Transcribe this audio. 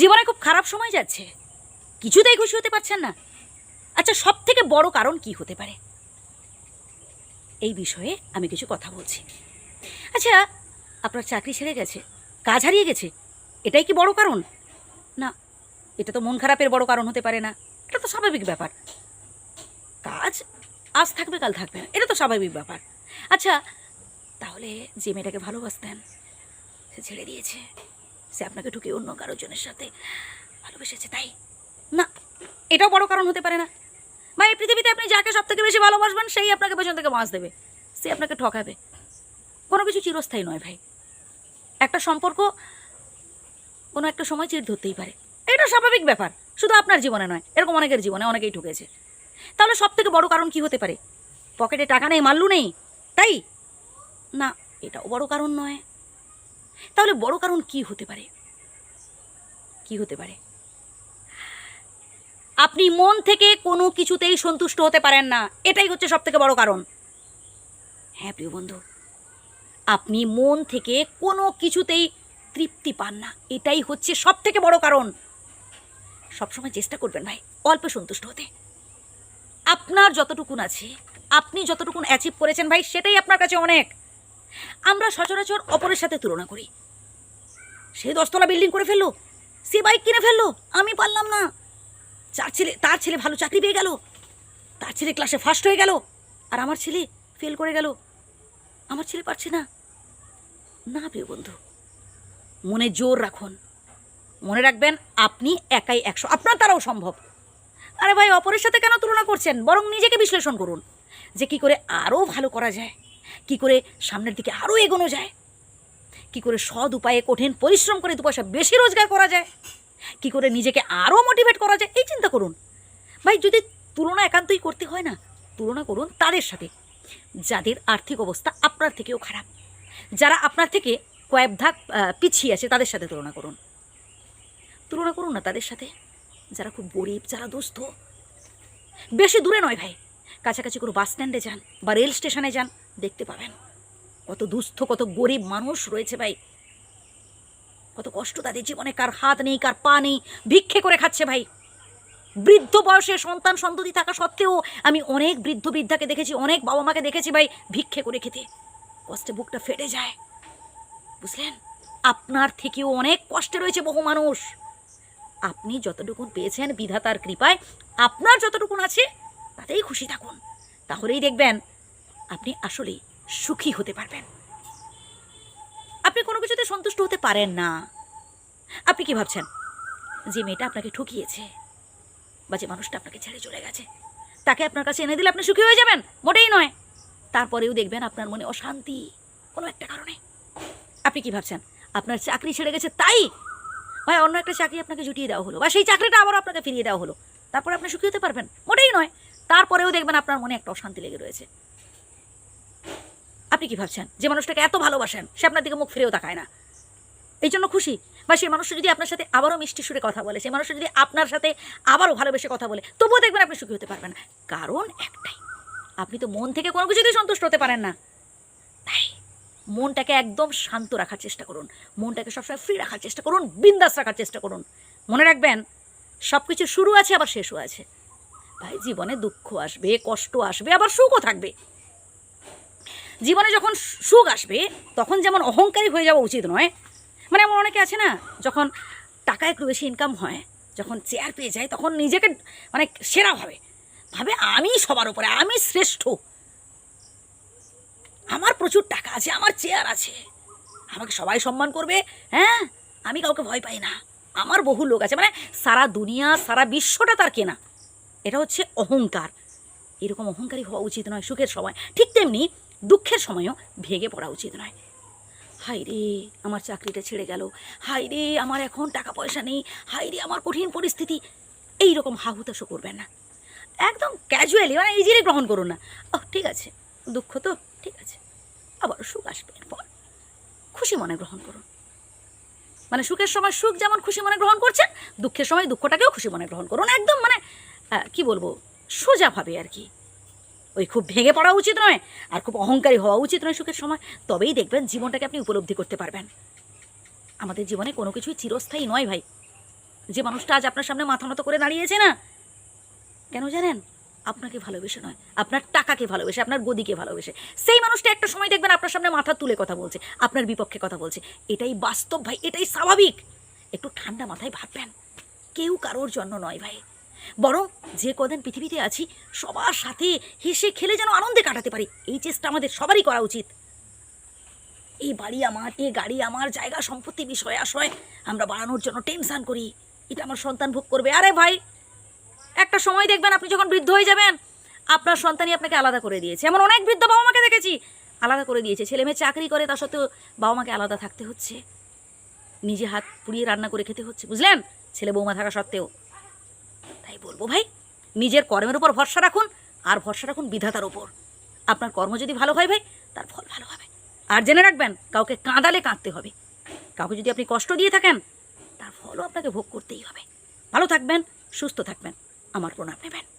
জীবনে খুব খারাপ সময় যাচ্ছে। কিছুতেই খুশি হতে পারছেন না। আচ্ছা সব থেকে বড় কারণ কি হতে পারে? এই বিষয়ে আমি কিছু কথা বলছি। আচ্ছা আপনার চাকরি ছেড়ে গেছে, কাজ হারিয়ে গেছে, এটাই কি বড় কারণ? না, এটা তো মন খারাপের বড় কারণ হতে পারে না, এটা তো স্বাভাবিক ব্যাপার। কাজ আজ থাকবে, কাল থাকবে না, এটা তো স্বাভাবিক ব্যাপার। আচ্ছা তাহলে যে মেয়েটাকে ভালোবাসতেন, সে ছেড়ে দিয়েছে। সে আপনাকে ঢুকে অন্য কারোর জনের সাথে ভালোবেসেছে, তাই? না, এটাও বড় কারণ হতে পারে না। বা এই পৃথিবীতে আপনি যাকে সব থেকে বেশি ভালোবাসবেন, সেই আপনাকে পেছন থেকে মাছ দেবে। সে আপনাকে ঠকাবে। কোনো কিছু চিরস্থায়ী নয় ভাই। একটা সম্পর্ক কোনো একটা সময় চির ধরতেই পারে। এটা স্বাভাবিক ব্যাপার, শুধু আপনার জীবনে নয়, এরকম অনেকের জীবনে অনেকেই ঠকেছে। তাহলে সব থেকে বড় কারণ কি হতে পারে? পকেটে টাকা নেই, মাল্লু নেই, তাই? না, এটাও বড় কারণ নয়। তাহলে বড় কারণ কি হতে পারে? কি হতে পারে? আপনি মন থেকে কোনো কিছুতেই সন্তুষ্ট হতে পারেন না। এটাই হচ্ছে সব থেকে বড় কারণ। হ্যাঁ প্রিয় বন্ধু, আপনি মন থেকে কোনো কিছুতেই তৃপ্তি পান না। এটাই হচ্ছে সব থেকে বড় কারণ। সবসময় চেষ্টা করবেন ভাই, অল্প সন্তুষ্ট হতে। আপনার যতটুকুন আছে, আপনি যতটুকুন অ্যাচিভ করেছেন ভাই, সেটাই আপনার কাছে অনেক। আমরা সচরাচর অপরের সাথে তুলনা করি। সে দশতলা বিল্ডিং করে ফেলল, সে বাইক কিনে ফেলল, আমি পারলাম না। চার ছেলে, তার ছেলে ভালো চাকরি পেয়ে গেল, তার ছেলে ক্লাসে ফার্স্ট হয়ে গেল, আর আমার ছেলে ফেল করে গেল। আমার ছেলে পারছে না। না, প্রিয় বন্ধু, মনে জোর রাখুন। মনে রাখবেন, আপনি একাই একশো, আপনার দ্বারাও সম্ভব। আরে ভাই, অপরের সাথে কেন তুলনা করছেন? বরং নিজেকে বিশ্লেষণ করুন, যে কি করে আরও ভালো করা যায়। কি করে সামনের দিকে আরও এগোনো যায়? কি করে সৎ উপায়ে কঠিন পরিশ্রম করে দু পয়সা বেশি রোজগার করা যায়? কি করে নিজেকে আরও মোটিভেট করা যায়? এই চিন্তা করুন। ভাই, যদি তুলনা একান্তই করতে হয় না, তুলনা করুন তাদের সাথে। যাদের আর্থিক অবস্থা আপনার থেকেও খারাপ। যারা আপনার থেকে কয়েক ধাক পিছিয়ে আছে, তাদের সাথে তুলনা করুন। তুলনা করুন না তাদের সাথে। যারা খুব গরিব, যারা দুস্থ। বেশি দূরে নয় ভাই। কাছাকাছি কোনো বাস স্ট্যান্ডে যান বা রেল স্টেশনে যান। দেখতে পাবেন। কত দুস্থ, কত গরিব মানুষ রয়েছে ভাই। কত কষ্ট তাদের জীবনে, কার হাত নেই, কার পা নেই, ভিক্ষে করে খাচ্ছে ভাই। বৃদ্ধ বয়সে সন্তান সন্ততি থাকা সত্ত্বেও আমি অনেক বৃদ্ধ বৃদ্ধাকে দেখেছি, অনেক বাবা মাকে দেখেছি ভাই, ভিক্ষে করে খেতে। কষ্টে বুকটা ফেটে যায়। বুঝলেন? আপনার থেকেও অনেক কষ্টে রয়েছে বহু মানুষ। আপনি যতটুকুন পেয়েছেন বিধাতার কৃপায়, আপনার যতটুকুন আছে, তাতেই খুশি থাকুন। তাহলেই দেখবেন আপনি আসলেই সুখী হতে পারবেন। আপনি কোনো কিছুতে সন্তুষ্ট হতে পারেন না। আপনি কি ভাবছেন? যে মেয়েটা আপনাকে ঠকিয়েছে বা যে মানুষটা আপনাকে ছেড়ে চলে গেছে, তাকে আপনার কাছে এনে দিলে আপনি সুখী হয়ে যাবেন? মোটেই নয়। তারপরেও দেখবেন আপনার মনে অশান্তি কোনো একটা কারণে। আপনি কি ভাবছেন? আপনার চাকরি ছেড়ে গেছে তাই? ভাই, অন্য একটা চাকরি আপনাকে জুটিয়ে দেওয়া হলো বা সেই চাকরিটা আবারও আপনাকে ফিরিয়ে দেওয়া হলো। তারপরে আপনি সুখী হতে পারবেন? মোটেই নয়। তারপরেও দেখবেন আপনার মনে একটা অশান্তি লেগে রয়েছে। আপনি কি ভাবছেন? যে মানুষটাকে এত ভালোবাসেন, সে আপনার দিকে মুখ ফিরেও তাকায় না। এই জন্য খুশি। বা সেই মানুষটা যদি আপনার সাথে আবারও মিষ্টি সুরে কথা বলে, সেই মানুষটা যদি আপনার সাথে আবারও ভালোবেসে কথা বলে, তবুও দেখবেন আপনি সুখী হতে পারবেন কারণ একটাই, আপনি তো মন থেকে কোনো কিছুতেই সন্তুষ্ট হতে পারেন না। তাই মনটাকে একদম শান্ত রাখার চেষ্টা করুন। মনটাকে সবসময় ফ্রি রাখার চেষ্টা করুন, বিন্দাস রাখার চেষ্টা করুন। মনে রাখবেন সব কিছু শুরু আছে, আবার শেষও আছে। ভাই জীবনে দুঃখ আসবে, কষ্ট আসবে, আবার সুখও থাকবে। জীবনে যখন সুখ আসবে, তখন যেমন অহংকারী হয়ে যাওয়া উচিত নয় মানে এমন অনেকে আছে না, যখন টাকা একটু বেশি ইনকাম হয়, যখন চেয়ার পেয়ে যায়, তখন নিজেকে মানে সেরা ভাবে। ভাবে আমি সবার উপরে, আমি শ্রেষ্ঠ। আমার প্রচুর টাকা আছে, আমার চেয়ার আছে। আমাকে সবাই সম্মান করবে হ্যাঁ? আমি কাউকে ভয় পাই না। আমার বহু লোক আছে মানে সারা দুনিয়া, সারা বিশ্বটা তার কেনা। এটা হচ্ছে অহংকার। এরকম অহংকারী হওয়া উচিত নয় সুখের সময়। ঠিক তেমনি দুঃখের সময়ও ভেঙে পড়া উচিত নয়। হাই রে, আমার চাকরিটা ছেড়ে গেল। হাই রে, আমার এখন টাকা পয়সা নেই। হাই রে, আমার কঠিন পরিস্থিতি। এই রকম হাহুতাশও করবেন না। একদম ক্যাজুয়ালি মানে ইজিলি গ্রহণ করুন না। ও ঠিক আছে। দুঃখ তো, ঠিক আছে। আবার সুখ আসবে এরপর। খুশি মনে গ্রহণ করুন। মানে সুখের সময় সুখ যেমন খুশি মনে গ্রহণ করছেন, দুঃখের সময় দুঃখটাকেও খুশি মনে গ্রহণ করুন। একদম মানে কি বলব, সোজাভাবে আর কি। ওই খুব ভেঙে পড়া উচিত নয় আর খুব অহংকারী হওয়া উচিত নয় সুখের সময়। তবেই দেখবেন জীবনটাকে আপনি উপলব্ধি করতে পারবেন। আমাদের জীবনে কোনো কিছুই চিরস্থায়ী নয় ভাই। যে মানুষটা আজ আপনার সামনে মাথা মতো করে দাঁড়িয়েছে না, কেন জানেন? আপনাকে ভালোবেসে নয়, আপনার টাকাকে ভালোবেসে, আপনার গদিকে ভালোবেসে। সেই মানুষটা একটা সময় দেখবেন আপনার সামনে মাথা তুলে কথা বলছে, আপনার বিপক্ষে কথা বলছে। এটাই বাস্তব ভাই, এটাই স্বাভাবিক। একটু ঠান্ডা মাথায় ভাববেন। কেউ কারোর জন্য নয় ভাই। বরং যে কদিন পৃথিবীতে আছি, সবার সাথে হেসে খেলে যেন আনন্দে কাটাতে পারি। এই চেষ্টা আমাদের সবারই করা উচিত। এই বাড়ি আমার এ গাড়ি আমার, জায়গা সম্পত্তি বিষয় আশয় আমরা বাড়ানোর জন্য টেনশন করি। এটা আমার সন্তান ভোগ করবে। আরে ভাই, একটা সময় দেখবেন আপনি যখন বৃদ্ধ হয়ে যাবেন, আপনার সন্তানই আপনাকে আলাদা করে দিয়েছে। এমন অনেক বৃদ্ধ বাবা মাকে দেখেছি, আলাদা করে দিয়েছে। ছেলে মেয়ে চাকরি করে, তা সত্ত্বেও বাবা মাকে আলাদা থাকতে হচ্ছে। নিজে হাত পুড়িয়ে রান্না করে খেতে হচ্ছে, বুঝলেন? ছেলে বৌমা থাকা সত্ত্বেও। তাই বলব ভাই, নিজের কর্মের উপর ভরসা রাখুন আর ভরসা রাখুন বিধাতার উপর। আপনার কর্ম যদি ভালো হয় ভাই, তার ফল ভালো হবে। আর জেনে রাখবেন, কাউকে কাঁদালে কাঁদতে হবে। কাউকে যদি আপনি কষ্ট দিয়ে থাকেন, তার ফলও আপনাকে ভোগ করতেই হবে। ভালো থাকবেন, সুস্থ থাকবেন। আমার প্রণাম নেবেন।